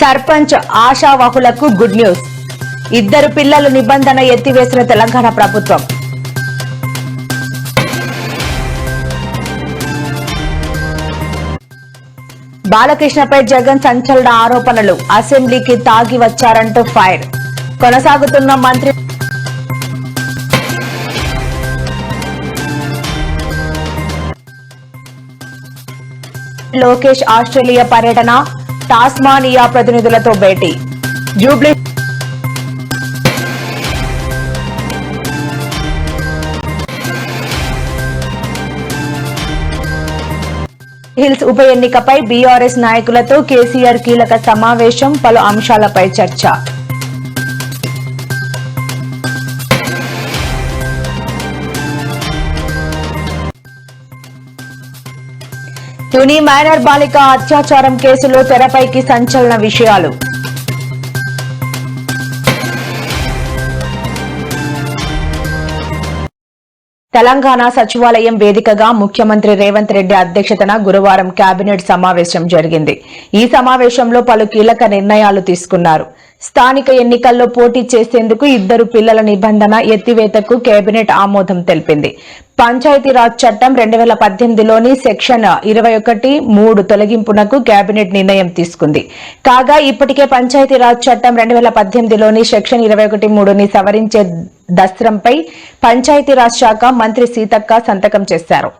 Sarpanch ఆశావాహులకు good news. ఇద్దరు పిల్లలు నిబంధన ఎత్తివేసిన తెలంగాణ ప్రభుత్వం. బాలకృష్ణపై జగన్ సంచలన ఆరోపణలు. అసెంబ్లీకి తాగి వచ్చారంటూ ఫైర్. కొనసాగుతున్న మంత్రి లోకేష్ ఆస్ట్రేలియా పర్యటన. టాస్మానియా ప్రతినిధులతో భేటీ. జూబ్లీ హిల్స్ ఉప ఎన్నికపై బీఆర్ఎస్ నాయకులతో కేసీఆర్ కీలక సమావేశం పలు అంశాలపై చర్చ. తుని మైనర్ బాలిక అత్యాచారం కేసులో తెరపైకి సంచలన విషయాలు. తెలంగాణ సచివాలయం వేదికగా ముఖ్యమంత్రి రేవంత్ రెడ్డి అధ్యక్షతన గురువారం కేబినెట్ సమావేశం జరిగింది. ఈ సమావేశంలో పలు కీలక నిర్ణయాలు తీసుకున్నారు. స్థానిక ఎన్నికల్లో పోటీ చేసేందుకు ఇద్దరు పిల్లల నిబంధన ఎత్తివేతకు కేబినెట్ ఆమోదం తెలిపింది. పంచాయతీరాజ్ చట్టం రెండు వేల పద్దెనిమిదిలోని సెక్షన్ ఇరవై ఒకటి మూడు తొలగింపునకు కేబినెట్ నిర్ణయం తీసుకుంది. కాగా ఇప్పటికే పంచాయతీరాజ్ చట్టం రెండు వేల పద్దెనిమిదిలోని సెక్షన్ ఇరవై ఒకటి మూడుని సవరించే దస్త్రంపై పంచాయతీరాజ్ శాఖ మంత్రి సీతక్క సంతకం చేశారు.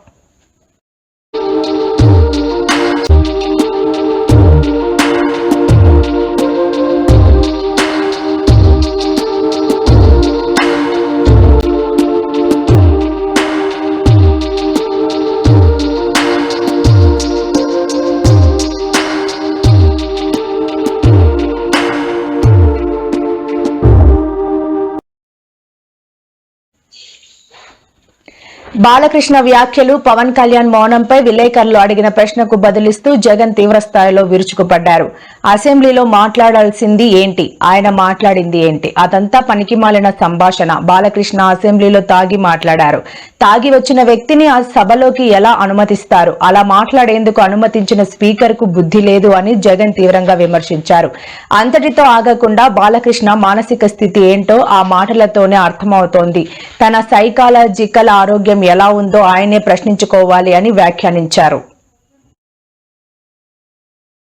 బాలకృష్ణ వ్యాఖ్యలు పవన్ కళ్యాణ్ మౌనంపై విలేకరులు అడిగిన ప్రశ్నకు బదులిస్తూ జగన్ తీవ్రస్థాయిలో విరుచుకుపడ్డారు. అసెంబ్లీలో మాట్లాడాల్సింది ఏంటి? ఆయన మాట్లాడింది ఏంటి? అదంతా పనికిమాలిన సంభాషణ. బాలకృష్ణ అసెంబ్లీలో తాగి మాట్లాడారు. తాగి వచ్చిన వ్యక్తిని ఆ సభలోకి ఎలా అనుమతిస్తారు? అలా మాట్లాడేందుకు అనుమతించిన స్పీకర్కు బుద్ధి లేదు అని జగన్ తీవ్రంగా విమర్శించారు. అంతటితో ఆగకుండా బాలకృష్ణ మానసిక స్థితి ఏంటో ఆ మాటలతోనే అర్థమవుతోంది. తన సైకాలజికల్ ఆరోగ్యం ఎలా ఉందో ఆయనే ప్రశ్నించుకోవాలి అని వ్యాఖ్యానించారు.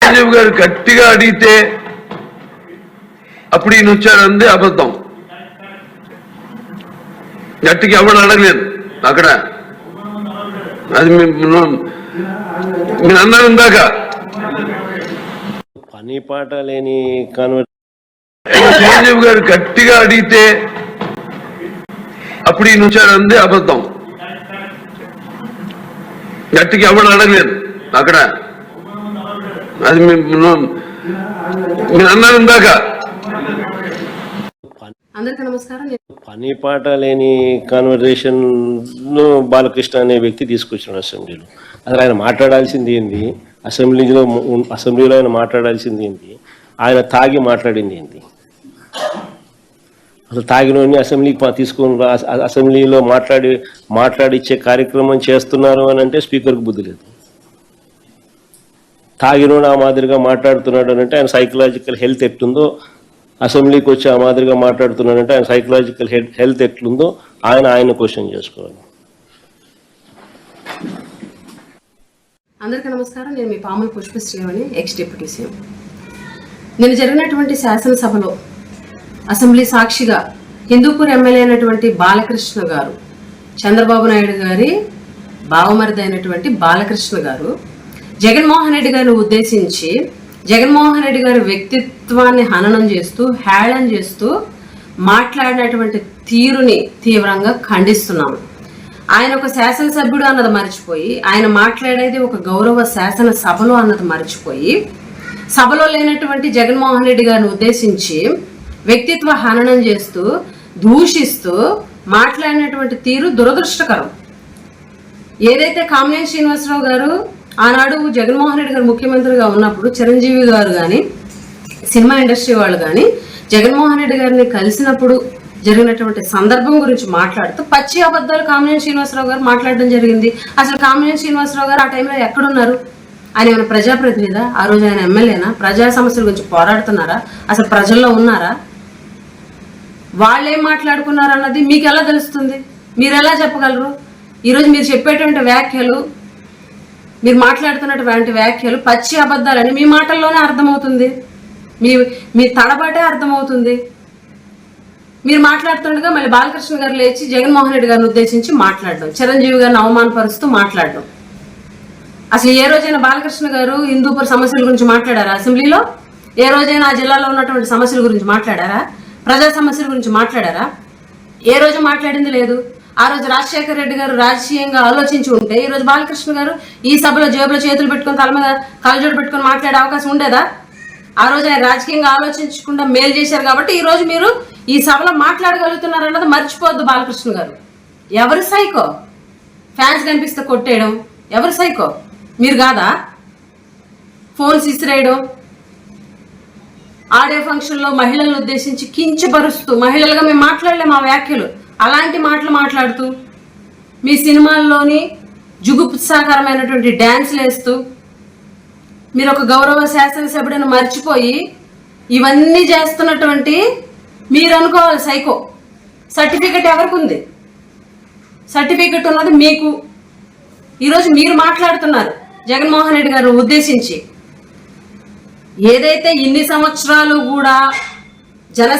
రాజీవ్ గారు గట్టిగా అడిగితే అప్పుడు ఈయన వచ్చాడంది అబద్ధం. గట్టిగా ఎవడు అడగలేదు. అక్కడ అది మీరు అన్నారు ఇందాక పని పాట లేని చిరంజీవి గారు గట్టిగా అడిగితే అప్పుడు ఈయన వచ్చాడంది అబద్ధం. గట్టిగా ఎవడు అడగలేదు. అక్కడ అది మీరు అన్నారు ఇందాక అందరికీ నమస్కారం. నేను పని పాట లేని కాన్వర్జేషన్ బాలకృష్ణ అనే వ్యక్తి తీసుకొచ్చాడు అసెంబ్లీలో. అసలు ఆయన మాట్లాడాల్సింది ఏంది? అసెంబ్లీలో అసెంబ్లీలో ఆయన మాట్లాడాల్సింది ఏంది? ఆయన తాగి మాట్లాడింది ఏంది? అసలు తాగినోని అసెంబ్లీకి తీసుకొని రా- అసెంబ్లీలో మాట్లాడి మాట్లాడిచ్చే కార్యక్రమం చేస్తున్నారు అని అంటే స్పీకర్కి బుద్ధి లేదు. తాగినోడు ఆ మాదిరిగా మాట్లాడుతున్నాడు అని అంటే ఆయన సైకలాజికల్ హెల్త్ ఎట్లుందో అసెంబ్లీకి వచ్చి ఆ మాదిరిగా మాట్లాడుతున్నాడంటే ఆయన సైకలాజికల్ హెల్త్ ఎట్లుందో ఆయన ఆయన క్వశ్చన్ చేసుకోవాలి. అందరికీ నమస్కారం. నేను మీ Pamula Pushpasreevani ex deputy CM. నేను జరిగినటువంటి శాసనసభలో అసెంబ్లీ సాక్షిగా హిందూపూర్ ఎమ్మెల్యే అయినటువంటి బాలకృష్ణ గారు చంద్రబాబు నాయుడు గారి బావమరిది అయినటువంటి బాలకృష్ణ గారు జగన్మోహన్ రెడ్డి గారిని ఉద్దేశించి జగన్మోహన్ రెడ్డి గారి వ్యక్తిత్వాన్ని హననం చేస్తూ హేళన చేస్తూ మాట్లాడినటువంటి తీరుని తీవ్రంగా ఖండిస్తున్నాము. ఆయన ఒక శాసనసభ్యుడు అన్నది మర్చిపోయి ఆయన మాట్లాడేది ఒక గౌరవ శాసన సభలో అన్నది మర్చిపోయి సభలో లేనటువంటి జగన్మోహన్ రెడ్డి గారిని ఉద్దేశించి వ్యక్తిత్వ హననం చేస్తూ దూషిస్తూ మాట్లాడినటువంటి తీరు దురదృష్టకరం. ఏదైతే కామినేని శ్రీనివాసరావు గారు ఆనాడు జగన్మోహన్ రెడ్డి గారు ముఖ్యమంత్రిగా ఉన్నప్పుడు చిరంజీవి గారు కానీ సినిమా ఇండస్ట్రీ వాళ్ళు కానీ జగన్మోహన్ రెడ్డి గారిని కలిసినప్పుడు జరిగినటువంటి సందర్భం గురించి మాట్లాడుతూ పచ్చి అబద్ధాలు కామినేని శ్రీనివాసరావు గారు మాట్లాడడం జరిగింది. అసలు కామినేని శ్రీనివాసరావు గారు ఆ టైంలో ఎక్కడున్నారు? ఆయన ఏమైనా ప్రజాప్రతినిధా? ఆ రోజు ఆయన ఎమ్మెల్యేనా? ప్రజా సమస్యల గురించి పోరాడుతున్నారా? అసలు ప్రజల్లో ఉన్నారా? వాళ్ళు ఏం మాట్లాడుకున్నారు అన్నది మీకు ఎలా తెలుస్తుంది? మీరు ఎలా చెప్పగలరు? ఈరోజు మీరు చెప్పేటువంటి వ్యాఖ్యలు మీరు మాట్లాడుతున్నటువంటి వ్యాఖ్యలు పచ్చి అబద్ధాలని మీ మాటల్లోనే అర్థమవుతుంది. మీ మీ తడబాటే అర్థమవుతుంది. మీరు మాట్లాడుతుండగా మళ్ళీ బాలకృష్ణ గారు లేచి జగన్మోహన్ రెడ్డి గారిని ఉద్దేశించి మాట్లాడడం చిరంజీవి గారిని అవమానపరుస్తూ మాట్లాడడం. అసలు ఏ రోజైనా బాలకృష్ణ గారు హిందూపూర్ సమస్యల గురించి మాట్లాడారా అసెంబ్లీలో? ఏ రోజైనా ఆ జిల్లాలో ఉన్నటువంటి సమస్యల గురించి మాట్లాడారా? ప్రజా సమస్యల గురించి మాట్లాడారా? ఏ రోజు మాట్లాడింది లేదు? ఆ రోజు రాజశేఖర రెడ్డి గారు రాజకీయంగా ఆలోచించి ఉంటే ఈ రోజు బాలకృష్ణ గారు ఈ సభలో జేబులో చేతులు పెట్టుకొని తల మీద కలజోడు పెట్టుకొని మాట్లాడే అవకాశం ఉండేదా? ఆ రోజు ఆయన రాజకీయంగా ఆలోచించకుండా మేలు చేశారు కాబట్టి ఈ రోజు మీరు ఈ సభలో మాట్లాడగలుగుతున్నారు అన్నది బాలకృష్ణ గారు. ఎవరు సైకో? ఫ్యాన్స్ కనిపిస్తే కొట్టేయడం. ఎవరు సైకో? మీరు కాదా? ఫోన్స్ ఇసిరేయడం ఆడియో ఫంక్షన్లో మహిళలను ఉద్దేశించి కించపరుస్తూ మహిళలుగా మేము మాట్లాడలేము ఆ వ్యాఖ్యలు. అలాంటి మాటలు మాట్లాడుతూ మీ సినిమాల్లోని జుగుప్సాకరమైనటువంటి డ్యాన్స్లు వేస్తూ మీరు ఒక గౌరవ శాసనసభ్యుడిని మర్చిపోయి ఇవన్నీ చేస్తున్నటువంటి మీరు అనుకోవాలి సైకో. సర్టిఫికెట్ ఎవరికి ఉంది? సర్టిఫికెట్ ఉన్నది మీకు. ఈరోజు మీరు మాట్లాడుతున్నారు జగన్మోహన్ రెడ్డి గారు ఉద్దేశించి. ఏదైతే ఇన్ని సంవత్సరాలు కూడా జన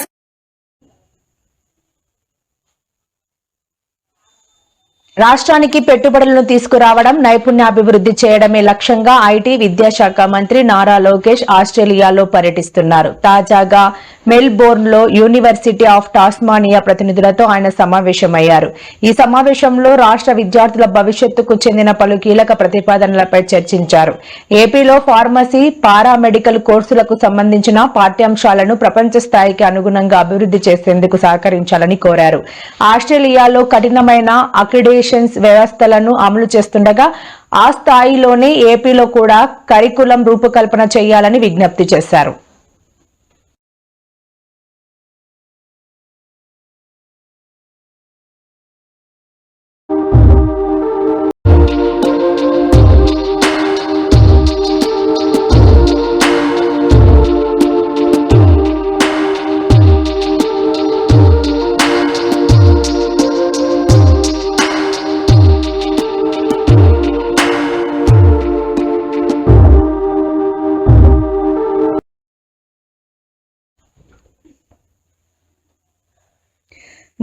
రాష్ట్రానికి పెట్టుబడులను తీసుకురావడం నైపుణ్యాభివృద్ధి చేయడమే లక్ష్యంగా ఐటీ విద్యాశాఖ మంత్రి నారా లోకేష్ ఆస్ట్రేలియాలో పర్యటిస్తున్నారు. తాజాగా మెల్బోర్న్లో యూనివర్సిటీ ఆఫ్ టాస్మానియా ప్రతినిధులతో ఆయన సమావేశమయ్యారు. ఈ సమావేశంలో రాష్ట్ర విద్యార్థుల భవిష్యత్తుకు చెందిన పలు కీలక ప్రతిపాదనలపై చర్చించారు. ఏపీలో ఫార్మసీ పారామెడికల్ కోర్సులకు సంబంధించిన పాఠ్యాంశాలను ప్రపంచ స్థాయికి అనుగుణంగా అభివృద్ధి చేసేందుకు సహకరించాలని కోరారు. ఆస్ట్రేలియాలో కఠినమైన అక్రిడేషన్స్ వ్యవస్థలను అమలు చేస్తుండగా ఆ స్థాయిలోనే ఏపీలో కూడా కరికులం రూపకల్పన చేయాలని విజ్ఞప్తి చేశారు.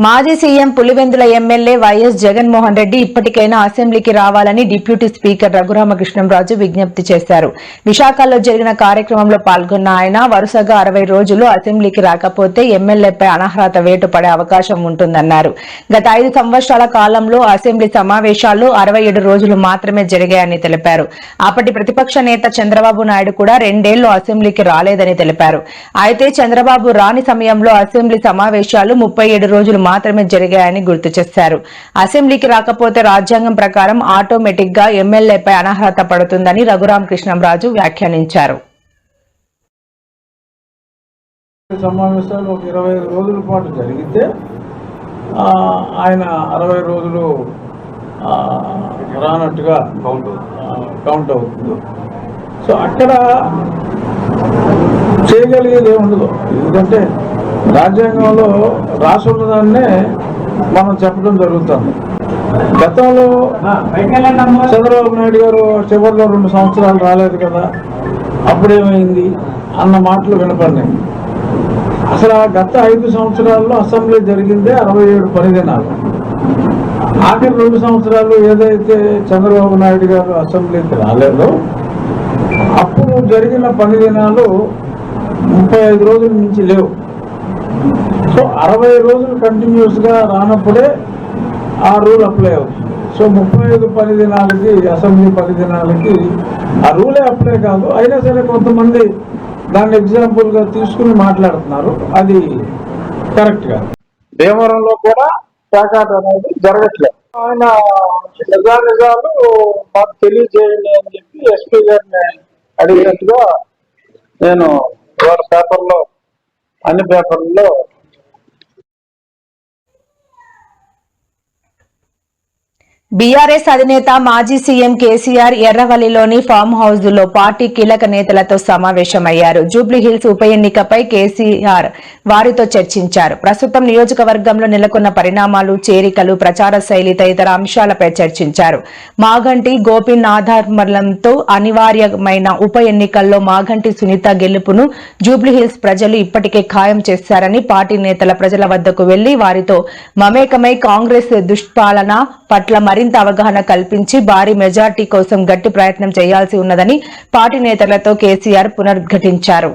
మాజీ CM Pulivendula MLA YS Jaganmohan Reddy ఇప్పటికైనా అసెంబ్లీకి రావాలని డిప్యూటీ స్పీకర్ రఘురామకృష్ణంరాజు విజ్ఞప్తి చేశారు. విశాఖలో జరిగిన కార్యక్రమంలో పాల్గొన్న ఆయన వరుసగా అరవై రోజులు అసెంబ్లీకి రాకపోతే ఎమ్మెల్యేపై అనర్హత వేటు పడే అవకాశం ఉంటుందన్నారు. గత ఐదు సంవత్సరాల కాలంలో అసెంబ్లీ సమావేశాలు అరవై ఏడు రోజులు మాత్రమే జరిగాయని తెలిపారు. అప్పటి ప్రతిపక్ష నేత చంద్రబాబు నాయుడు కూడా రెండేళ్ళు అసెంబ్లీకి రాలేదని తెలిపారు. అయితే చంద్రబాబు రాని సమయంలో అసెంబ్లీ సమావేశాలు ముప్పై ఏడు రోజులు మాత్రమే జరిగాయని గుర్తు చేశారు. అసెంబ్లీకి రాకపోతే రాజ్యాంగం ప్రకారం ఆటోమేటిక్గా ఎమ్మెల్యేపై అనర్హత పడుతుందని రఘురామ కృష్ణంరాజు వ్యాఖ్యానించారు. సమావేశాలు ఒక ఇరవై ఐదు రోజుల పాటు జరిగితే ఆయన అరవై రోజులు రానట్టుగా కౌంట్ కౌంట్ అవుతుంది. సో అక్కడ చేయగలిగేది ఏముండదు. ఎందుకంటే రాజ్యాంగంలో రాసి ఉన్నదాన్నే మనం చెప్పడం జరుగుతుంది. గతంలో చంద్రబాబు నాయుడు గారు చివరిలో రెండు సంవత్సరాలు రాలేదు కదా అప్పుడేమైంది అన్న మాటలు వినపడినాయి. అసలు ఆ గత ఐదు సంవత్సరాల్లో అసెంబ్లీ జరిగిందే అరవై ఏడు పనిదినాలు ఆఖరి రెండు సంవత్సరాలు ఏదైతే చంద్రబాబు నాయుడు గారు అసెంబ్లీకి రాలేదో అప్పుడు జరిగిన పని దినాలు ముప్పై ఐదు రోజుల నుంచి లేవు. సో అరవై రోజులు కంటిన్యూస్గా రానప్పుడే ఆ రూల్ అప్లై అవుతుంది. సో ముప్పై ఐదు పని దినాలకి అసెంబ్లీ పది దినాలకి ఆ రూలే అప్లై కాదు. అయినా సరే కొంతమంది దాన్ని ఎగ్జాంపుల్గా తీసుకుని మాట్లాడుతున్నారు. అది కరెక్ట్గా భీమవరంలో కూడా ప్యాకాట్ అనేది జరగట్లేదు. ఆయన నిజా నిజాలు మాకు తెలియజేయండి అని చెప్పి ఎస్పీ గారిని అడిగినట్టుగా నేను వారి పేపర్లో అన్ని పేపర్లలో బీఆర్ఎస్ అధినేత మాజీ సీఎం కేసీఆర్ ఎర్రవల్లిలోని ఫామ్ హౌస్లో పార్టీ కీలక నేతలతో సమావేశమయ్యారు. జూబ్లీహిల్స్ ఉప ఎన్నికపై కేసీఆర్ వారితో చర్చించారు. ప్రస్తుతం నియోజకవర్గంలో నెలకొన్న పరిణామాలు చేరికలు ప్రచార శైలి తదితర అంశాలపై చర్చించారు. మాగంటి గోపీనాథర్మలంతో అనివార్యమైన ఉప ఎన్నికల్లో మాగంటి సునీత గెలుపును జూబ్లీహిల్స్ ప్రజలు ఇప్పటికే ఖాయం చేశారని పార్టీ నేతల ప్రజల వద్దకు వెళ్ళి వారితో మమేకమై కాంగ్రెస్ దుష్పాలన పట్ల మరింత అవగాహన కల్పించి భారీ మెజార్టీ కోసం గట్టి ప్రయత్నం చేయాల్సి ఉన్నదని పార్టీ నేతలతో కేసీఆర్ పునరుద్ఘాటించారు.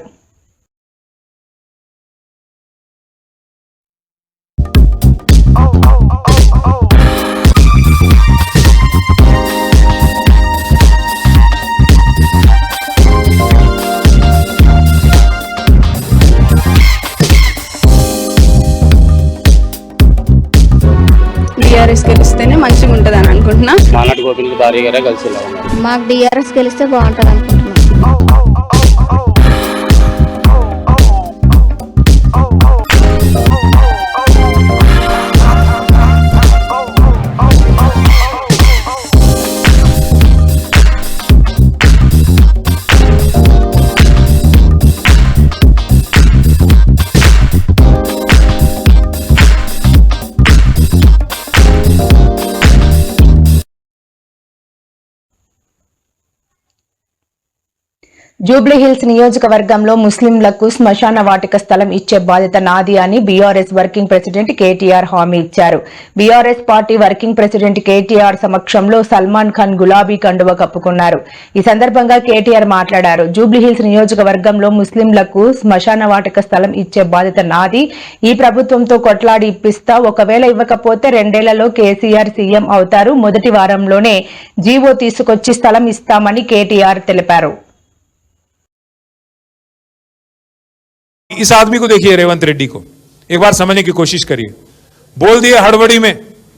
అనుకుంటున్నా. మానాటి కలిసి మాకు డిఆర్ఎస్ గెలిస్తే బాగుంటుంది అనుకుంటున్నాం జూబ్లీహిల్స్ నియోజకవర్గంలో ముస్లింలకు శ్మశాన వాటిక స్థలం ఇచ్చే బాధ్యత నాది అని బీఆర్ఎస్ వర్కింగ్ ప్రెసిడెంట్ కేటీఆర్ హామీ ఇచ్చారు. BRS party working president KTR సమక్షంలో సల్మాన్ ఖాన్ గులాబీ కండువ కప్పుకున్నారు. ఈ సందర్భంగా కేటీఆర్ మాట్లాడారు. జూబ్లీహిల్స్ నియోజకవర్గంలో ముస్లింలకు శ్మశాన వాటిక స్థలం ఇచ్చే బాధ్యత నాది. ఈ ప్రభుత్వంతో కొట్లాడి ఇప్పిస్తా ఒకవేళ ఇవ్వకపోతే రెండేళ్ళలో కేసీఆర్ సీఎం అవుతారు. మొదటి వారంలోనే జీవో తీసుకొచ్చి స్థలం ఇస్తామని కేటీఆర్ తెలిపారు. इस आदमी को देखिए रेवंत रेड्डी को। एक बार समझने की कोशिश करिए। बोल दिए हड़बड़ी में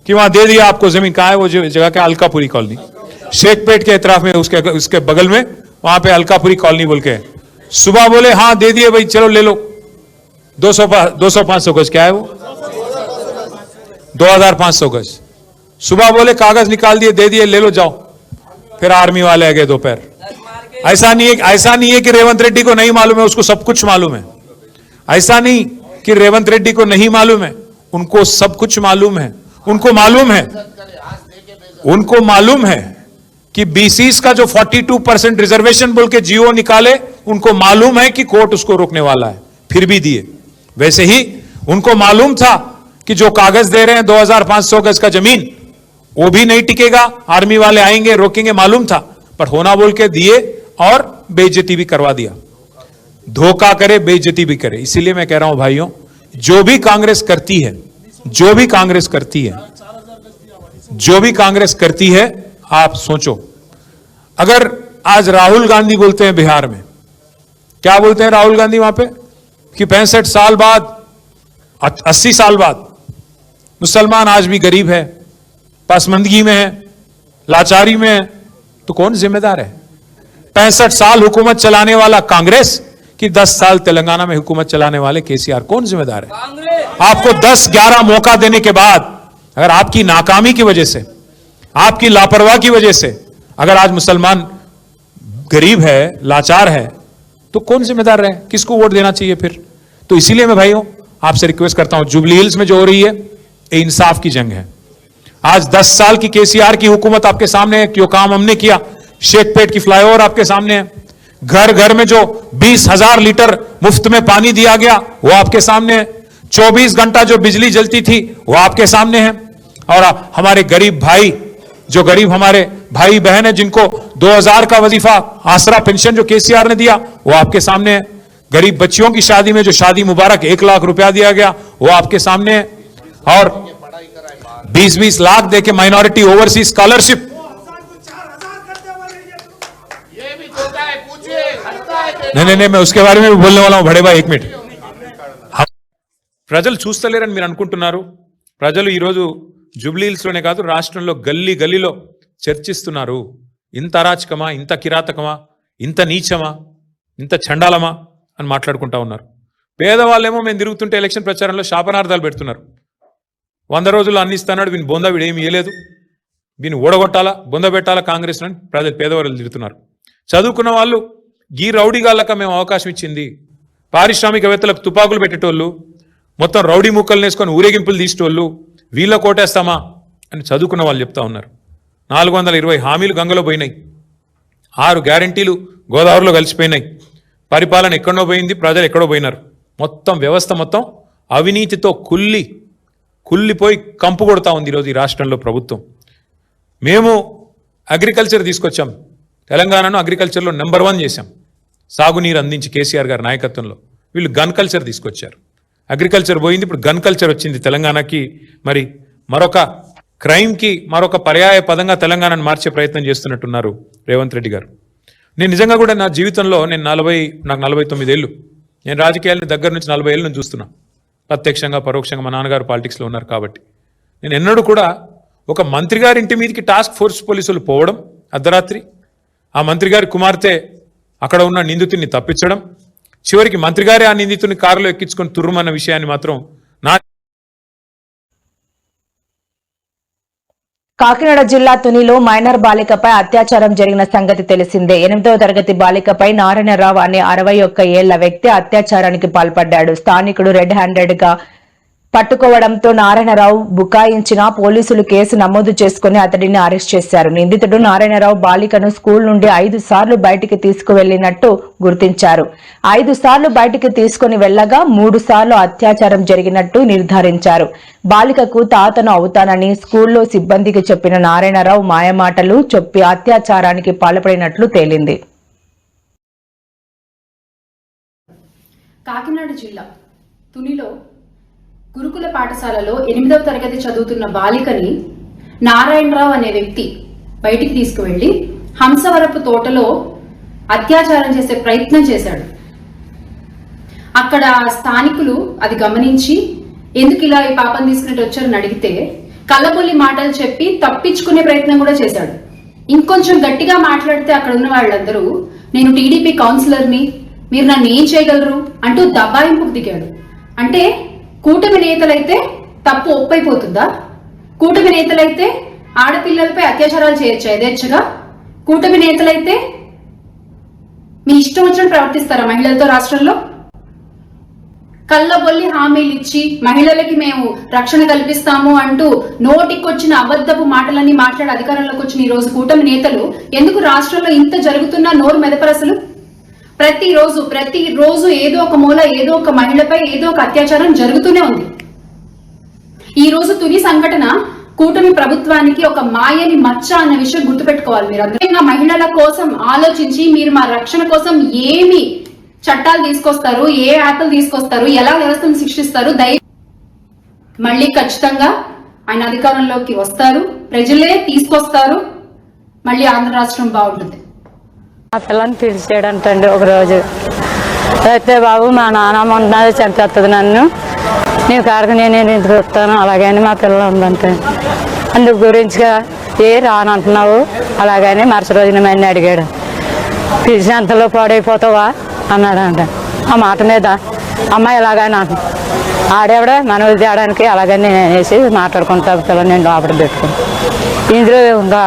कि वहाँ दे दिया आपको ज़मीन। कहा है वो जगह? क्या? अलकापुरी कॉलोनी। शेखपेट के इतराफ में, उसके उसके बगल में, वहाँ पे अलकापुरी कॉलोनी बोल के सुबह बोले हाँ दे दिए भाई, चलो ले लो। दो सौ दो सौ पाँच सौ गज क्या है वो? दो हज़ार पाँच सौ गज। सुबह बोले, कागज़ निकाल दिए, दे दिए, ले लो, जाओ। फिर आर्मी वाले आ गए दोपहर। ऐसा नहीं है, ऐसा नहीं है कि रेवंत रेड्डी को नहीं मालूम है, उसको सब कुछ मालूम है। ऐसा नहीं कि रेवंत रेड्डी को नहीं मालूम है, उनको सब कुछ मालूम है। उनको मालूम है, उनको मालूम है कि बीसीस का जो 42 परसेंट रिजर्वेशन बोल के जीओ निकाले, उनको मालूम है कि कोर्ट उसको रोकने वाला है, फिर भी दिए। वैसे ही उनको मालूम था कि जो कागज़ दे रहे हैं 2500 गज का ज़मीन, वो भी नहीं टिकेगा, आर्मी वाले आएँगे, रोकेंगे, मालूम था, पर होना बोल के दिए और बेइज्जती भी करवा दिया। धोखा करे, बेइज्जती भी करे। इसीलिए मैं कह रहा हूँ, भाइयों, जो भी कांग्रेस करती है, जो भी कांग्रेस करती है, जो भी कांग्रेस करती है, आप सोचो। अगर आज राहुल गांधी बोलते हैं बिहार में, क्या बोलते हैं राहुल गांधी वहाँ पे? कि पैंसठ साल बाद अस्सी साल बाद, मुसलमान आज भी गरीब है, पसमंदगी में है, लाचारी में है तो कौन जिम्मेदार है? पैंसठ साल हुकूमत चलाने वाला कांग्रेस कि 10 साल तेलंगाना में हुकूमत चलाने वाले केसीआर कौन जिम्मेदार है? आपको 10 11 मौका देने के बाद अगर आपकी नाकामी की वजह से आपकी लापरवाही की वजह से अगर आज मुसलमान गरीब है लाचार है तो कौन जिम्मेदार रहे? किसको वोट देना चाहिए फिर? तो इसीलिए मैं भाइयों आपसे रिक्वेस्ट करता हूँ जुबली हिल्स में जो हो रही है ये इंसाफ की जंग है। आज 10 साल की केसीआर की हुकूमत आपके सामने है जो काम हमने किया? शेखपेट की फ्लाईओवर आपके सामने है। घर घर में जो बीस हज़ार लीटर मुफ़्त में पानी दिया गया, वो आपके सामने है। चौबीस घंटा जो बिजली जलती थी, वो आपके सामने है। और हमारे गरीब भाई, जो गरीब हमारे भाई बहन है, जिनको 2000 का वजीफा आसरा पेंशन जो केसीआर ने दिया, वो आपके सामने है। गरीब बच्चियों की शादी में जो शादी मुबारक एक लाख रुपया दिया गया, वो आपके सामने है। और 20-20 लाख देके माइनॉरिटी ओवरसीज स्कॉलरशिप नहीं नहीं नहीं मैं उसके बारे में भी बोलने वाला हूं बड़े भाई एक मिनट हम- ప్రజలు చూస్తలేరని మీరు అనుకుంటున్నారు ప్రజలు ఈరోజు జూబ్లీహిల్స్లోనే కాదు రాష్ట్రంలో గల్లీ గల్లీలో చర్చిస్తున్నారు ఇంత అరాచకమా ఇంత కిరాతకమా ఇంత నీచమా ఇంత చండాలమా అని మాట్లాడుకుంటా ఉన్నారు పేదవాళ్ళేమో మేము తిరుగుతుంటే ఎలక్షన్ ప్రచారంలో శాపనార్థాలు పెడుతున్నారు వంద రోజులు అన్ని ఇస్తాడు వీని బొంద వీడు ఏమి ఇవ్వలేదు దీన్ని ఓడగొట్టాలా బొందబెట్టాలా కాంగ్రెస్ అని ప్రజలు పేదవాళ్ళు తిడుతున్నారు చదువుకున్న వాళ్ళు ఈ రౌడీగాళ్ళక మేము అవకాశం ఇచ్చింది. పారిశ్రామికవేత్తలకు తుపాకులు పెట్టేటోళ్ళు మొత్తం రౌడీ ముక్కలు వేసుకొని ఊరేగింపులు తీసేటోళ్ళు వీళ్ళ కోటేస్తామా అని చదువుకున్న వాళ్ళు చెప్తా ఉన్నారు. నాలుగు వందల ఇరవై హామీలు గంగలో పోయినాయి. ఆరు గ్యారంటీలు గోదావరిలో కలిసిపోయినాయి. పరిపాలన ఎక్కడో పోయింది ప్రజలు ఎక్కడో పోయినారు. మొత్తం వ్యవస్థ మొత్తం అవినీతితో కుల్లి కుల్లిపోయి కంపు కొడతా ఉంది ఈరోజు ఈ రాష్ట్రంలో ప్రభుత్వం. మేము అగ్రికల్చర్ తీసుకొచ్చాం. తెలంగాణను అగ్రికల్చర్లో నెంబర్ వన్ చేశాం. సాగునీరు అందించి కేసీఆర్ గారి నాయకత్వంలో. వీళ్ళు గన్ కల్చర్ తీసుకొచ్చారు. అగ్రికల్చర్ పోయింది ఇప్పుడు గన్ కల్చర్ వచ్చింది తెలంగాణకి. మరి మరొక క్రైమ్కి మరొక పర్యాయ పదంగా తెలంగాణను మార్చే ప్రయత్నం చేస్తున్నట్టున్నారు రేవంత్ రెడ్డి గారు. నేను నిజంగా కూడా నా జీవితంలో నేను నలభై నాకు నలభై తొమ్మిది ఏళ్ళు. నేను రాజకీయాలని దగ్గర నుంచి నలభై ఏళ్ళు నుంచి చూస్తున్నా. ప్రత్యక్షంగా పరోక్షంగా మా నాన్నగారు పాలిటిక్స్లో ఉన్నారు కాబట్టి. నేను ఎన్నడూ కూడా ఒక మంత్రి గారి ఇంటి మీదకి టాస్క్ ఫోర్స్ పోలీసులు పోవడం అర్ధరాత్రి ఆ మంత్రి గారి కుమార్తె అక్కడ ఉన్న నిందితుడిని తప్పించడం చివరికి మంత్రి గారే ఆ నిందితుడిని కారులో ఎక్కించుకొని తుర్రుమన్న విషయాన్ని మాత్రం నా కాకినాడ జిల్లా తునిలో మైనర్ బాలికపై అత్యాచారం జరిగిన సంగతి తెలిసిందే. ఎనిమిదవ తరగతి బాలికపై నారాయణరావు అనే అరవై ఒక్క ఏళ్ళ వ్యక్తి అత్యాచారానికి పాల్పడ్డాడు. స్థానికుడు రెడ్ హ్యాండెడ్గా పట్టుకోవడంతో నారాయణరావు బుకాయించిన పోలీసులు కేసు నమోదు చేసుకుని అతడిని అరెస్ట్ చేశారు. నిందితుడు నారాయణరావు బాలికను స్కూల్ నుండి ఐదు సార్లు బయటికి తీసుకువెళ్ళినట్టు గుర్తించారు. ఐదు సార్లు బయటికి తీసుకుని వెళ్ళగా మూడు సార్లు అత్యాచారం జరిగినట్టు నిర్ధారించారు. బాలికకు తాతను అవుతానని స్కూల్లో సిబ్బందికి చెప్పిన నారాయణరావు మాయమాటలు చెప్పి అత్యాచారానికి పాల్పడినట్లు తేలింది. కాకినాడ జిల్లా తునిలో గురుకుల పాఠశాలలో ఎనిమిదవ తరగతి చదువుతున్న బాలికని నారాయణరావు అనే వ్యక్తి బయటికి తీసుకువెళ్ళి హంసవరపు తోటలో అత్యాచారం చేసే ప్రయత్నం చేశాడు. అక్కడ స్థానికులు అది గమనించి ఎందుకు ఇలా ఈ పాపం తీసుకున్నట్టు వచ్చారని అడిగితే కలబొల్లి మాటలు చెప్పి తప్పించుకునే ప్రయత్నం కూడా చేశాడు. ఇంకొంచెం గట్టిగా మాట్లాడితే అక్కడ ఉన్న వాళ్ళందరూ నేను టీడీపీ కౌన్సిలర్ని మీరు నన్ను ఏం చేయగలరు? అంటూ దబాయింపుకు దిగాడు. అంటే కూటమి నేతలైతే తప్పు ఒప్పైపోతుందా? కూటమి నేతలైతే ఆడపిల్లలపై అత్యాచారాలు చేయొచ్చా యథేచ్ఛగా? కూటమి నేతలైతే మీ ఇష్టం వచ్చినట్టు ప్రవర్తిస్తారా మహిళలతో రాష్ట్రంలో? కళ్ళబొల్లి హామీలు ఇచ్చి మహిళలకి మేము రక్షణ కల్పిస్తాము అంటూ నోటికొచ్చిన అబద్ధపు మాటలన్నీ మాట్లాడే అధికారంలోకి వచ్చిన ఈ రోజు కూటమి నేతలు ఎందుకు రాష్ట్రంలో ఇంత జరుగుతున్నా నోరు మెదపరసలు ప్రతిరోజు ప్రతిరోజు ప్రతి రోజు ఏదో ఒక మూల ఏదో ఒక మహిళపై ఏదో ఒక అత్యాచారం జరుగుతూనే ఉంది. ఈ రోజు తుని సంఘటన కూటమి ప్రభుత్వానికి ఒక మాయని మచ్చ అన్న విషయం గుర్తుపెట్టుకోవాలి మీరు అందరూ. మహిళల కోసం ఆలోచించి మీరు మా రక్షణ కోసం ఏమి చట్టాలు తీసుకొస్తారు ఏ యాప్లు తీసుకొస్తారు ఎలా వ్యవస్థను శిక్షిస్తారు దయ మళ్ళీ ఖచ్చితంగా ఆయన అధికారంలోకి వస్తారు ప్రజలే తీసుకొస్తారు మళ్ళీ ఆంధ్ర రాష్ట్రం బాగుంటుంది. మా పిల్లని పిలిచాడంటండి ఒకరోజు. అయితే బాబు మా నాన్నమ్మ ఉన్నది చంపేస్తుంది నన్ను. నీ కాడకు నేను ఇంటికి వస్తాను. అలాగని మా పిల్లలు ఉందంటే. అందుకు గురించిగా ఏ రానంటున్నావు? అలాగని మరుసటి రోజున మన్ని అడిగాడు. పిలిచినంతలో పాడైపోతావా? అన్నాడంట. ఆ మాట మీద అమ్మాయి ఎలాగని అంటు ఆడేవిడ మన తేయడానికి అలాగని నేను అనేసి మాట్లాడుకుంటా పిల్లలు నేను లోపల పెట్టుకుని ఇందులో ఇంకా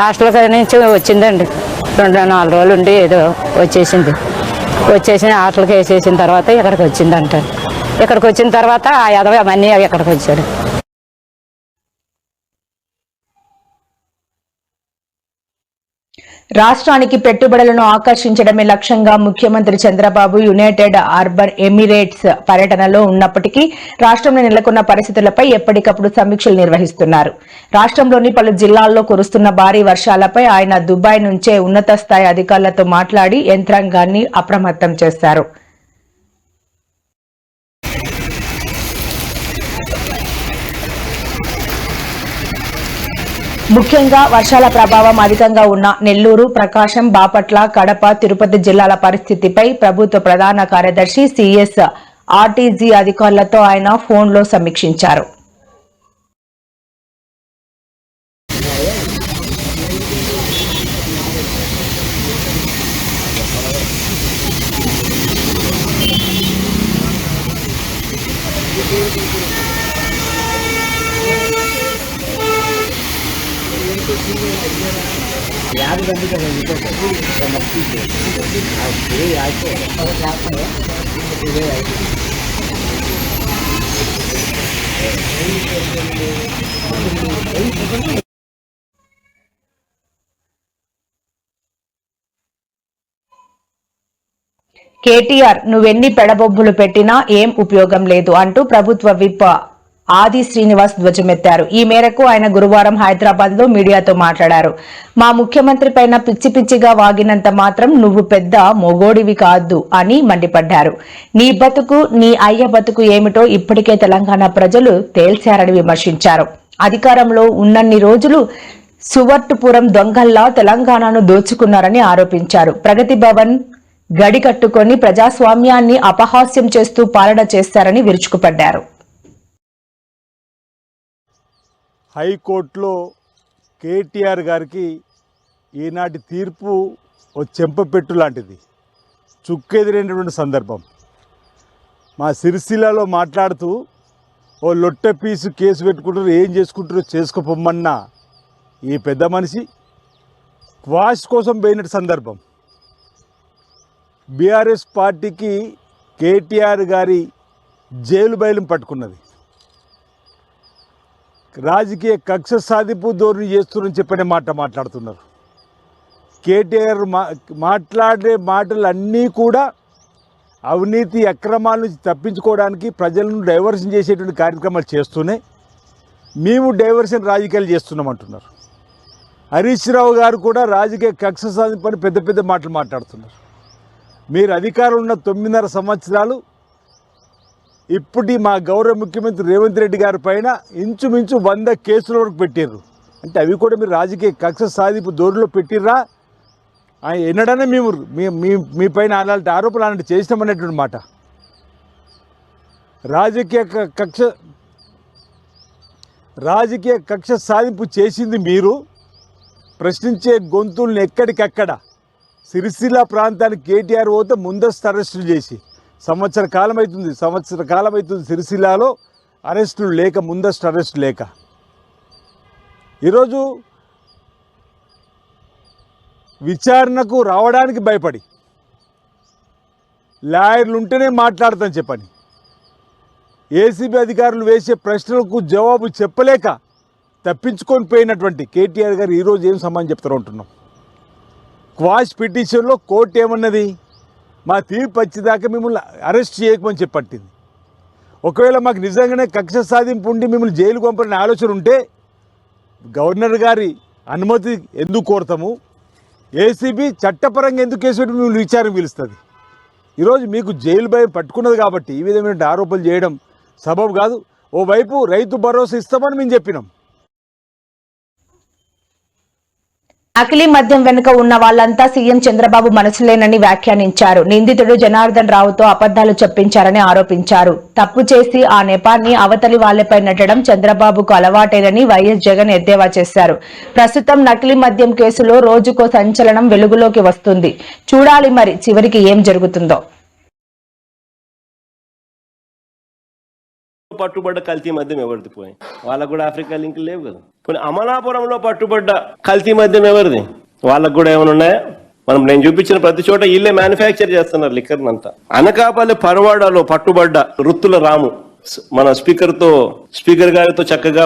హాస్టల్ నుంచి వచ్చిందండి. రెండు నాలుగు రోజులు ఉండి ఏదో వచ్చేసింది. వచ్చేసి ఆటలకి వేసేసిన తర్వాత ఇక్కడికి వచ్చిందంట. ఇక్కడికి వచ్చిన తర్వాత ఆ యదవ అవన్నీ ఇక్కడికి వచ్చాడు. రాష్ట్రానికి పెట్టుబడులను ఆకర్షించడమే లక్ష్యంగా ముఖ్యమంత్రి చంద్రబాబు యునైటెడ్ అర్బన్ ఎమిరేట్స్ పర్యటనలో ఉన్నప్పటికీ రాష్ట్రంలో నెలకొన్న పరిస్థితులపై ఎప్పటికప్పుడు సమీక్షలు నిర్వహిస్తున్నారు. రాష్ట్రంలోని పలు జిల్లాల్లో కురుస్తున్న భారీ వర్షాలపై ఆయన దుబాయ్ నుంచే ఉన్నత స్థాయి అధికారులతో మాట్లాడి యంత్రాంగాన్ని అప్రమత్తం చేశారు. ముఖ్యంగా వర్షాల ప్రభావం అధికంగా ఉన్న నెల్లూరు ప్రకాశం బాపట్ల కడప తిరుపతి జిల్లాల పరిస్థితిపై ప్రభుత్వ ప్రధాన కార్యదర్శి సిఎస్ ఆర్టీజీ అధికారులతో ఆయన ఫోన్లో సమీక్షించారు. కేటీఆర్ నువ్వెన్ని పెడబొబ్బులు పెట్టినా ఏం ఉపయోగం లేదు అంటూ ప్రభుత్వ విప్ ఆది శ్రీనివాస్ ధ్వజమెత్తారు. ఈ మేరకు ఆయన గురువారం హైదరాబాద్లో మీడియాతో మాట్లాడారు. మా ముఖ్యమంత్రి పైన పిచ్చి పిచ్చిగా వాగినంత మాత్రం నువ్వు పెద్ద మొగోడివి కాదు అని మండిపడ్డారు. నీ బతుకు నీ అయ్య బతుకు ఏమిటో ఇప్పటికే తెలంగాణ ప్రజలు తేల్చారని విమర్శించారు. అధికారంలో ఉన్నన్ని రోజులు సువర్టుపురం దొంగల్లా తెలంగాణను దోచుకున్నారని ఆరోపించారు. ప్రగతి భవన్ గడి కట్టుకొని ప్రజాస్వామ్యాన్ని అపహాస్యం చేస్తూ పాలన చేస్తారని విరుచుకుపడ్డారు. హైకోర్టులో కేటీఆర్ గారికి ఈనాటి తీర్పు ఓ చెంపపెట్టు లాంటిది. చుక్కెదిరినటువంటి సందర్భం. మా సిరిసిల్లలో మాట్లాడుతూ ఓ లొట్టె పీసు కేసు పెట్టుకుంటారు ఏం చేసుకుంటారో చేసుకోపోమన్నా ఈ పెద్ద మనిషి క్వాష్ కోసం పోయినట్టు సందర్భం. బీఆర్ఎస్ పార్టీకి కేటీఆర్ గారి జైలు బయలు పట్టుకున్నది. రాజకీయ కక్ష సాధింపు ధోరణి చేస్తున్నారని చెప్పనే మాట మాట్లాడుతున్నారు. కేటీఆర్ మా మాట్లాడే మాటలు అన్నీ కూడా అవినీతి అక్రమాల నుంచి తప్పించుకోవడానికి ప్రజలను డైవర్షన్ చేసేటువంటి కార్యక్రమాలు చేస్తూనే మేము డైవర్షన్ రాజకీయాలు చేస్తున్నాం అంటున్నారు. హరీష్ రావు గారు కూడా రాజకీయ కక్ష సాధింపని పెద్ద పెద్ద మాటలు మాట్లాడుతున్నారు. మీరు అధికారంలో ఉన్న తొమ్మిదిన్నర సంవత్సరాలు ఇప్పటి మా గౌరవ ముఖ్యమంత్రి రేవంత్ రెడ్డి గారి పైన ఇంచుమించు వంద కేసుల వరకు పెట్టారు అంటే అవి కూడా మీరు రాజకీయ కక్ష సాధింపు దోరులో పెట్టిర్రా? ఆయన ఎన్నడనే మేము మీ మీ పైన అలాంటి ఆరోపణలు అలాంటి చేసినామనేటువంటి మాట. రాజకీయ కక్ష రాజకీయ కక్ష సాధింపు చేసింది మీరు. ప్రశ్నించే గొంతుల్ని ఎక్కడికక్కడ సిరిసిల్ల ప్రాంతానికి కేటీఆర్ పోతే ముందస్తు అరెస్టులు చేసి. సంవత్సర కాలం అవుతుంది సంవత్సర కాలం అవుతుంది సిరిసిల్లాలో అరెస్టులు లేక ముందస్తు అరెస్ట్ లేక. ఈరోజు విచారణకు రావడానికి భయపడి లాయర్లు ఉంటేనే మాట్లాడతాను చెప్పని. ఏసీబీ అధికారులు వేసే ప్రశ్నలకు జవాబు చెప్పలేక తప్పించుకొని పోయినటువంటి కేటీఆర్ గారు ఈరోజు ఏం సమాధానం చెప్తారో అంటున్నాం. క్వాష్ పిటిషన్లో కోర్టు ఏమన్నది? మా తీర్పు వచ్చేదాకా మిమ్మల్ని అరెస్ట్ చేయకమని చెప్పట్టింది. ఒకవేళ మాకు నిజంగానే కక్ష సాధింపు ఉండి మిమ్మల్ని జైలు పంపాలనే ఆలోచన ఉంటే గవర్నర్ గారి అనుమతి ఎందుకు కోరతాము? ఏసీబీ చట్టపరంగా ఎందుకు కేసు పెట్టి మిమ్మల్ని విచారణ పిలుస్తుంది? ఈరోజు మీకు జైలు భయం పట్టుకున్నది కాబట్టి ఈ విధమైన ఆరోపణలు చేయడం సబబు కాదు. ఓవైపు రైతు భరోసా ఇస్తామని మేము చెప్పినాం. నకిలీ మద్యం వెనుక ఉన్న వాళ్ళంతా సీఎం చంద్రబాబు మనసులేనని వ్యాఖ్యానించారు. నిందితుడు జనార్దన్ రావుతో అబద్దాలు చెప్పించారని ఆరోపించారు. తప్పు చేసి ఆ నెపాన్ని అవతలి వాళ్ళపై నెట్టడం చంద్రబాబుకు అలవాటేనని వైఎస్ జగన్ ఎద్దేవా చేశారు. ప్రస్తుతం నకిలీ మద్యం కేసులో రోజుకో సంచలనం వెలుగులోకి వస్తుంది. చూడాలి మరి చివరికి ఏం జరుగుతుందో. పట్టుబడ్డ కల్తీ మద్యం ఎవరిది పోయి? వాళ్ళకు కూడా ఆఫ్రికా లింక్ లేవు కదా. పోనీ అమలాపురంలో పట్టుబడ్డ కల్తీ మద్యం ఎవరిది? వాళ్ళకు కూడా ఏమైనా ఉన్నాయా? మనం నేను చూపించిన ప్రతి చోట వీళ్ళే మ్యానుఫ్యాక్చర్ చేస్తున్నారు లిక్కర్ అంతా. అనకాపల్లి పరవాడలో పట్టుబడ్డ రుత్తుల రాము మన స్పీకర్తో స్పీకర్ గారితో చక్కగా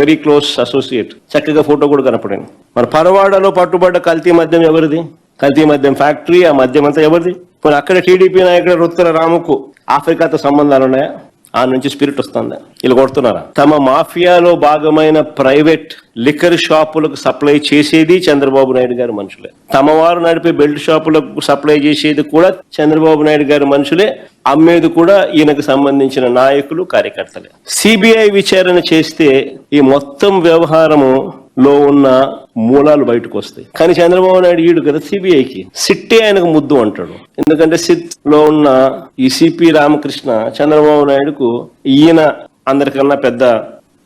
వెరీ క్లోజ్ అసోసియేట్ చక్కగా ఫోటో కూడా కనపడింది. మన పరవాడలో పట్టుబడ్డ కల్తీ మద్యం ఎవరిది? కల్తీ మద్యం ఫ్యాక్టరీ ఆ మద్యం అంతా ఎవరిది? పోనీ అక్కడ టీడీపీ నాయకుడు రుత్తుల రాముకు ఆఫ్రికాతో సంబంధాలు ఉన్నాయా? ఆ నుంచి స్పిరిట్ వస్తుంది. వీళ్ళు కొడుతున్నారా? తమ మాఫియాలో భాగమైన ప్రైవేట్ లిక్కర్ షాపులకు సప్లై చేసేది చంద్రబాబు నాయుడు గారి మనుషులే. తమ వారు నడిపే బెల్ట్ షాపులకు సప్లై చేసేది కూడా చంద్రబాబు నాయుడు గారి మనుషులే. అమ్మేది కూడా ఈయనకు సంబంధించిన నాయకులు కార్యకర్తలే. సిబిఐ విచారణ చేస్తే ఈ మొత్తం వ్యవహారము లో ఉన్న మూలాలు బయటకు వస్తాయి. కానీ చంద్రబాబు నాయుడు ఈడు కదా సిబిఐకి. సిట్టే ఆయనకు ముద్దు అంటాడు. ఎందుకంటే సిట్లో ఉన్న ఈ సిపి రామకృష్ణ చంద్రబాబు నాయుడుకు ఈయన అందరికన్నా పెద్ద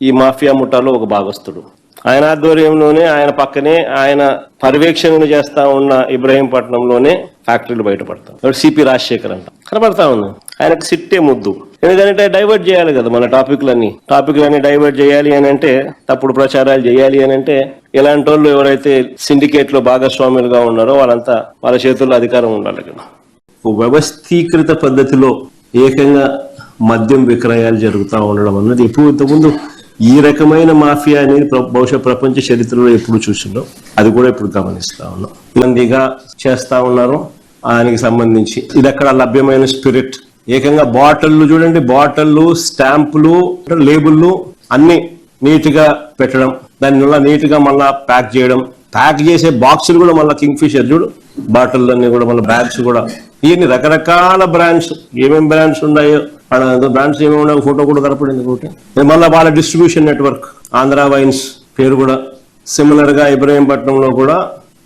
ఈ మాఫియా ముఠాలో ఒక భాగస్తుడు ఆయన ఆధ్వర్యంలోనే ఆయన పక్కనే ఆయన పర్యవేక్షణ చేస్తా ఉన్న ఇబ్రహీంపట్నంలోనే ఫ్యాక్టరీలు బయటపడతాం. సిపి రాజశేఖర్ అంట. కనబడతా ఉంది. ఆయనకు సిట్టే ముద్దు. ఎందుకంటే డైవర్ట్ చేయాలి కదా మన టాపిక్లన్నీ. టాపిక్లన్నీ డైవర్ట్ చేయాలి అని అంటే తప్పుడు ప్రచారాలు చేయాలి అని అంటే ఇలాంటి వాళ్ళు ఎవరైతే సిండికేట్లో భాగస్వాములుగా ఉన్నారో వాళ్ళంతా వాళ్ళ చేతుల్లో అధికారం ఉండాలి కదా. వ్యవస్థీకృత పద్ధతిలో ఏకంగా మద్యం విక్రయాలు జరుగుతూ ఉండడం అన్నది ఎప్పుడు ఇంతకుముందు ఈ రకమైన మాఫియా అనేది ప్ర- బహుశా ప్రపంచ చరిత్రలో ఎప్పుడు చూసిందో అది కూడా ఇప్పుడు గమనిస్తా ఉన్నాం. మందిగా చేస్తా ఉన్నారు ఆయనకి సంబంధించి. ఇది అక్కడ లభ్యమైన స్పిరిట్. ఏకంగా బాటిల్లు చూడండి బాటిల్లు స్టాంపులు లేబుల్లు అన్ని నీట్గా పెట్టడం దాని వల్ల నీట్గా మళ్ళా ప్యాక్ చేయడం. ప్యాక్ చేసే బాక్సులు కూడా మళ్ళీ కింగ్ ఫిషర్ చూడు బాటిల్ అన్ని కూడా మళ్ళీ బ్యాగ్స్ కూడా. ఇవన్నీ రకరకాల బ్రాండ్స్ ఏమేమి బ్రాండ్స్ ఉన్నాయో బ్రాండ్స్ ఏమేమి ఉన్నాయో ఫోటో కూడా కనపడింది ఒకటి మళ్ళీ వాళ్ళ డిస్ట్రిబ్యూషన్ నెట్వర్క్ ఆంధ్ర వైన్స్ పేరు కూడా. సిమిలర్గా ఇబ్రహీంపట్నంలో కూడా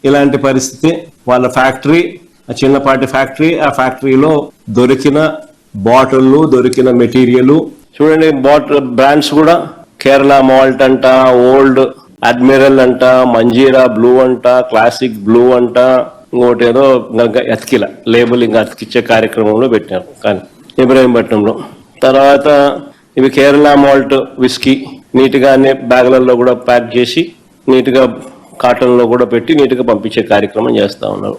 ఇలాంటి పరిస్థితి. వాళ్ళ ఫ్యాక్టరీ ఆ చిన్నపాటి ఫ్యాక్టరీ ఆ ఫ్యాక్టరీలో దొరికిన బాటిల్లు దొరికిన మెటీరియల్. చూడండి బాటిల్ బ్రాండ్స్ కూడా. కేరళ మాల్ట్ అంట ఓల్డ్ అడ్మిరల్ అంట మంజీరా బ్లూ అంట క్లాసిక్ బ్లూ అంట. ఇంకోటి ఏదో ఇంకా అతికిల లేబుల్ ఇంకా అతికిచ్చే కార్యక్రమంలో పెట్టారు. కానీ ఇబ్రాహీంపట్నంలో. తర్వాత ఇవి కేరళ మాల్ట్ విస్కీ నీట్గా అన్ని బ్యాగులలో కూడా ప్యాక్ చేసి నీట్గా కాటన్లో కూడా పెట్టి నీట్గా పంపించే కార్యక్రమం చేస్తూ ఉన్నారు.